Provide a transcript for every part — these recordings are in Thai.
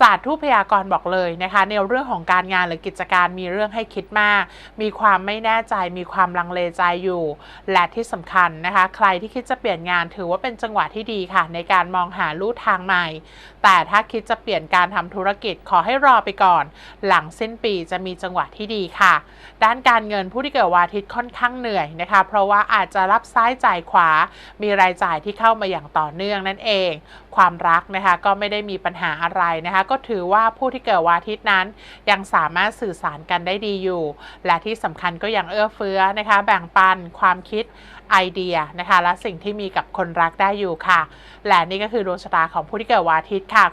ศาสตร์ทูพยากรณ์บอกเลยนะคะ ในเรื่องของการงานหรือกิจการมีเรื่องให้คิดมาก มีความไม่แน่ใจ มีความลังเลใจอยู่ และที่สำคัญนะคะ ใครที่คิดจะเปลี่ยนงานถือว่าเป็นจังหวะที่ดีค่ะ ในการมองหาลู่ทางใหม่ แต่ถ้าคิดจะเปลี่ยนการทำธุรกิจขอให้รอไปก่อน หลังสิ้นปีจะมีจังหวะที่ดีค่ะ ด้านการเงินผู้ที่เกิดวันอาทิตย์ค่อนข้างเหนื่อยนะคะ เพราะว่าอาจจะรับซ้ายจ่ายขวา มีรายจ่ายที่เข้ามาอย่างต่อเนื่องนั่นเอง ความรักนะคะก็ไม่ได้มีปัญหาอะไรนะคะก็ถือว่าผู้ที่เกิดวันอาทิตย์นั้น ยังสามารถสื่อสารกันได้ดีอยู่ และที่สำคัญก็ยังเอื้อเฟื้อนะคะ แบ่งปันความคิดไอเดียนะคะและสิ่งที่มีกับคนรักได้อยู่ค่ะ และนี่ก็คือดวงชะตาของผู้ที่เกิดวันอาทิตย์ค่ะ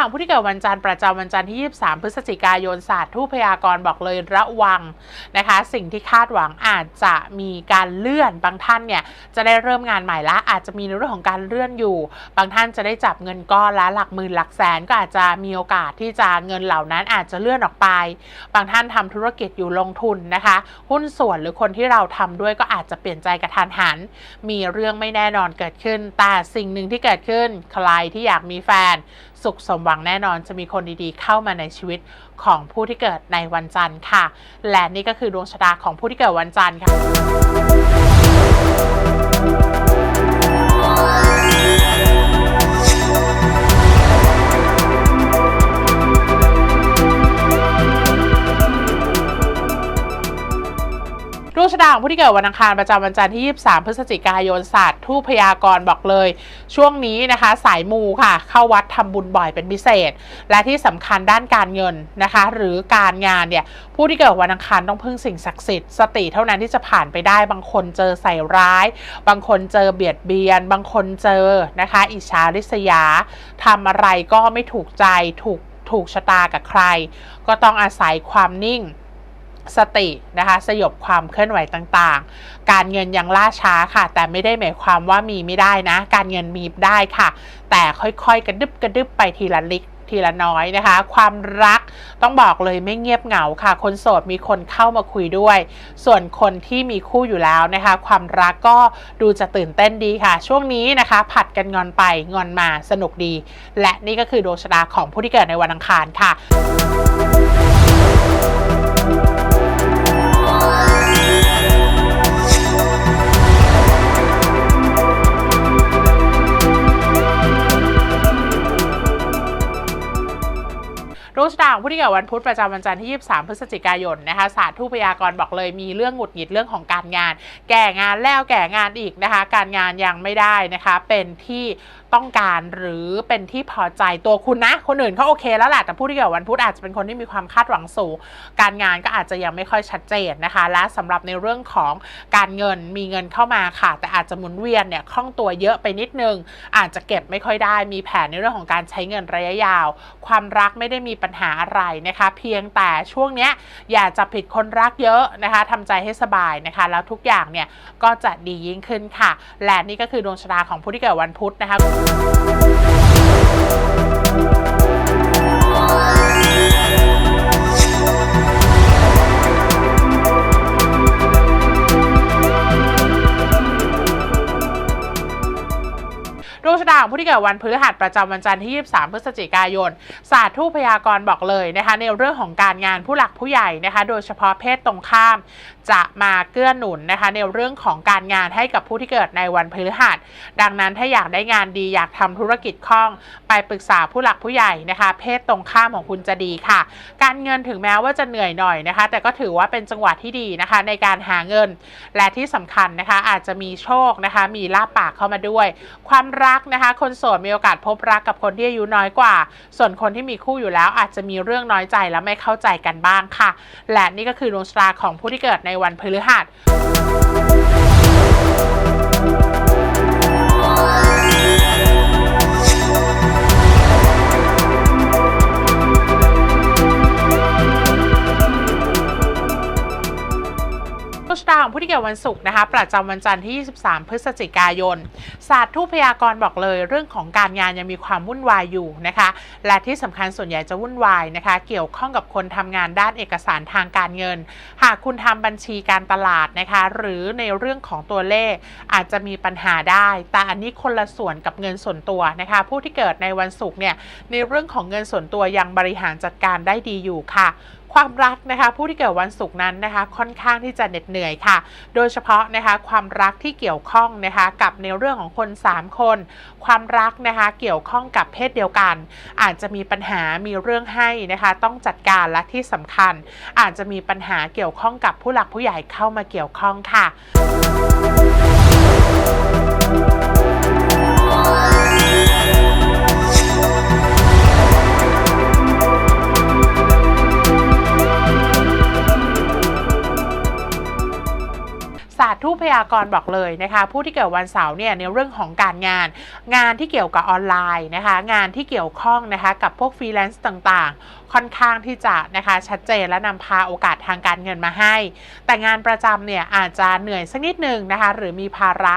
างผู้ที่เกิดวันจันทร์ประจำวันจันทร์ที่ 23 พฤศจิกายนศาสตร์ทูพยากรณ์บอกเลยระวังนะคะ สิ่งที่คาดหวังอาจจะมีการเลื่อนบางท่านเนี่ยจะได้เริ่มงานใหม่ละอาจจะมีในเรื่องของการเลื่อนอยู่ บางท่านจะได้จับเงินก้อนละหลักหมื่นหลักแสนก็อาจจะมีโอกาสที่จะเงินเหล่านั้นอาจจะเลื่อนออกไป บางท่านทำธุรกิจอยู่ลงทุนนะคะ หุ้นส่วนหรือคนที่เราทำด้วยก็อาจจะเปลี่ยนใจกระทันหัน มีเรื่องไม่แน่นอนเกิดขึ้น แต่สิ่งหนึ่งที่เกิดขึ้นใครที่อยากมีแฟน สุขสมหวังแน่นอนจะมีคนดีๆ เข้ามาในชีวิตของผู้ที่เกิดในวันจันทร์ค่ะ และนี่ก็คือดวงชะตาของผู้ที่เกิดวันจันทร์ค่ะ ดงชะตาของผู้ที่เกิดวันอังคารประจำวันจันทร์ที่ 23 พฤศจิกายนศาสตร์ทูพยากรณ์บอกเลย ช่วงนี้นะคะ สายมูค่ะ เข้าวัดทำบุญบ่อยเป็นพิเศษ และที่สำคัญด้านการเงินนะคะ หรือการงานเนี่ยผู้ที่เกิดวันอังคารต้องพึ่งสิ่งศักดิ์สิทธิ์สติเท่านั้นที่จะผ่านไปได้บางคนเจอใส่ร้าย บางคนเจอเบียดเบียน บางคนเจอนะคะ อิจฉาริษยาทำอะไรก็ไม่ถูกใจถูกถูกชะตากับใคร ก็ต้องอาศัยความนิ่ง สตินะคะสยบความเคลื่อนไหวต่างๆ การเงินยังล่าช้าค่ะ แต่ไม่ได้หมายความว่ามีไม่ได้นะ การเงินมีได้ค่ะ แต่ค่อยๆ กระดึบกระดึบไปทีละล็กทีละน้อยนะคะ ความรักต้องบอกเลยไม่เงียบเหงาค่ะ คนโสดมีคนเข้ามาคุยด้วย ส่วนคนที่มีคู่อยู่แล้วนะคะ ความรักก็ดูจะตื่นเต้นดีค่ะ ช่วงนี้นะคะ ผัดกันงอนไปงอนมาสนุกดี และนี่ก็คือดวงชะตาของผู้ที่เกิดในวันอังคารค่ะ ที่เกิดวันพุธประจำวันจันทร์ที่ 23 พฤศจิกายนนะคะศาสตร์ทูพยากรณ์บอกเลยมีเรื่องหงุดหงิดเรื่องของการงาน แก่งานแล้วแก่งานอีกนะคะ การงานยังไม่ได้นะคะเป็นที่ ต้องการหรือเป็นที่พอใจตัวคุณนะ คนอื่นเขาโอเคแล้วแหละแต่ผู้ที่เกิดวันพุธอาจจะเป็นคนที่มีความคาดหวังสูง การงานก็อาจจะยังไม่ค่อยชัดเจนนะคะ และสำหรับในเรื่องของการเงินมีเงินเข้ามาค่ะ แต่อาจจะหมุนเวียนเนี่ยคล่องตัวเยอะไปนิดนึง อาจจะเก็บไม่ค่อยได้มีแผนในเรื่องของการใช้เงินระยะยาว ความรักไม่ได้มีปัญหาอะไรนะคะ เพียงแต่ช่วงเนี้ยอย่าจะผิดคนรักเยอะนะคะทำใจให้สบายนะคะ แล้วทุกอย่างเนี่ยก็จะดียิ่งขึ้นค่ะ และนี่ก็คือดวงชะตาของผู้ที่เกิดวันพุธนะคะ Thank you. ที่เกิดวันพฤหัสประจำวันจันทร์ที่ 23 พฤศจิกายน ศาสตร์ทูพยากรณ์บอกเลยนะคะ ในเรื่องของการงานผู้หลักผู้ใหญ่นะคะ โดยเฉพาะเพศตรงข้าม จะมาเกื้อหนุนนะคะ ในเรื่องของการงานให้กับผู้ที่เกิดในวันพฤหัส ดังนั้นถ้าอยากได้งานดีอยากทำธุรกิจคล่อง ไปปรึกษาผู้หลักผู้ใหญ่นะคะ เพศตรงข้ามของคุณจะดีค่ะ การเงินถึงแม้ว่าจะเหนื่อยหน่อยนะคะ แต่ก็ถือว่าเป็นจังหวะที่ดีนะคะ ในการหาเงิน และที่สำคัญนะคะอาจจะมีโชคนะคะ มีลาบปากเข้ามาด้วย ความรักนะคะ คนโสดมีโอกาสพบรักกับคนที่อายุน้อยกว่า ส่วนคนที่มีคู่อยู่แล้วอาจจะมีเรื่องน้อยใจและไม่เข้าใจกันบ้างค่ะ และนี่ก็คือดวงชะตาของผู้ที่เกิดในวันพฤหัส วันศุกร์นะคะ ประจำวันจันทร์ที่ 23 พฤศจิกายน ศาสตร์ทูพยากรณ์บอกเลย เรื่องของการงานยังมีความวุ่นวายอยู่นะคะ และที่สำคัญส่วนใหญ่จะวุ่นวายนะคะ เกี่ยวข้องกับคนทำงานด้านเอกสารทางการเงิน หากคุณทำบัญชีการตลาดนะคะ หรือในเรื่องของตัวเลขอาจจะมีปัญหาได้ แต่อันนี้คนละส่วนกับเงินส่วนตัวนะคะ ผู้ที่เกิดในวันศุกร์เนี่ยในเรื่องของเงินส่วนตัวยังบริหารจัดการได้ดีอยู่ค่ะ ความรักนะคะ ผู้ที่เกิดวันศุกร์นั้นนะคะ ค่อนข้างที่จะเหน็ดเหนื่อยค่ะ โดยเฉพาะนะคะความรักที่เกี่ยวข้องนะคะกับในเรื่องของคน 3 คน ความรักนะคะเกี่ยวข้องกับเพศเดียวกัน อาจจะมีปัญหามีเรื่องให้นะคะต้องจัดการและที่สำคัญ อาจจะมีปัญหาเกี่ยวข้องกับผู้หลักผู้ใหญ่เข้ามาเกี่ยวข้องค่ะ ยากรบอกเลยนะคะ ผู้ที่เกิดวันเสาร์เนี่ยในเรื่องของการงาน งานที่เกี่ยวกับออนไลน์นะคะ งานที่เกี่ยวข้องนะคะกับพวกฟรีแลนซ์ต่างๆ ค่อนข้างที่จะนะคะชัดเจนและนำพาโอกาสทางการเงินมาให้ แต่งานประจำเนี่ยอาจจะเหนื่อยสักนิดหนึ่งนะคะ หรือมีภาระ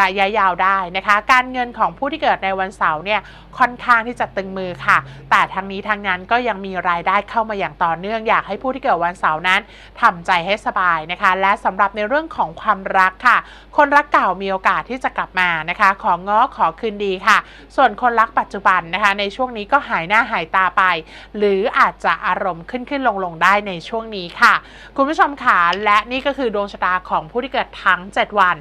ระยะยาวได้นะคะ การเงินของผู้ที่เกิดในวันเสาร์เนี่ยค่อนข้างที่จะตึงมือค่ะ แต่ทางนี้ทางนั้นก็ยังมีรายได้เข้ามาอย่างต่อเนื่องอยากให้ผู้ที่เกิดวันเสาร์นั้นทำใจให้สบายนะคะ และสำหรับในเรื่องของความรักค่ะ คนรักเก่ามีโอกาสที่จะกลับมานะคะ ของง้อขอคืนดีค่ะ ส่วนคนรักปัจจุบันนะคะ ในช่วงนี้ก็หายหน้าหายตาไป หรืออาจจะอารมณ์ขึ้นขึ้นลงลงได้ในช่วงนี้ค่ะ คุณผู้ชมค่ะและนี่ก็คือดวงชะตาของผู้ที่เกิดทั้ง 7 วัน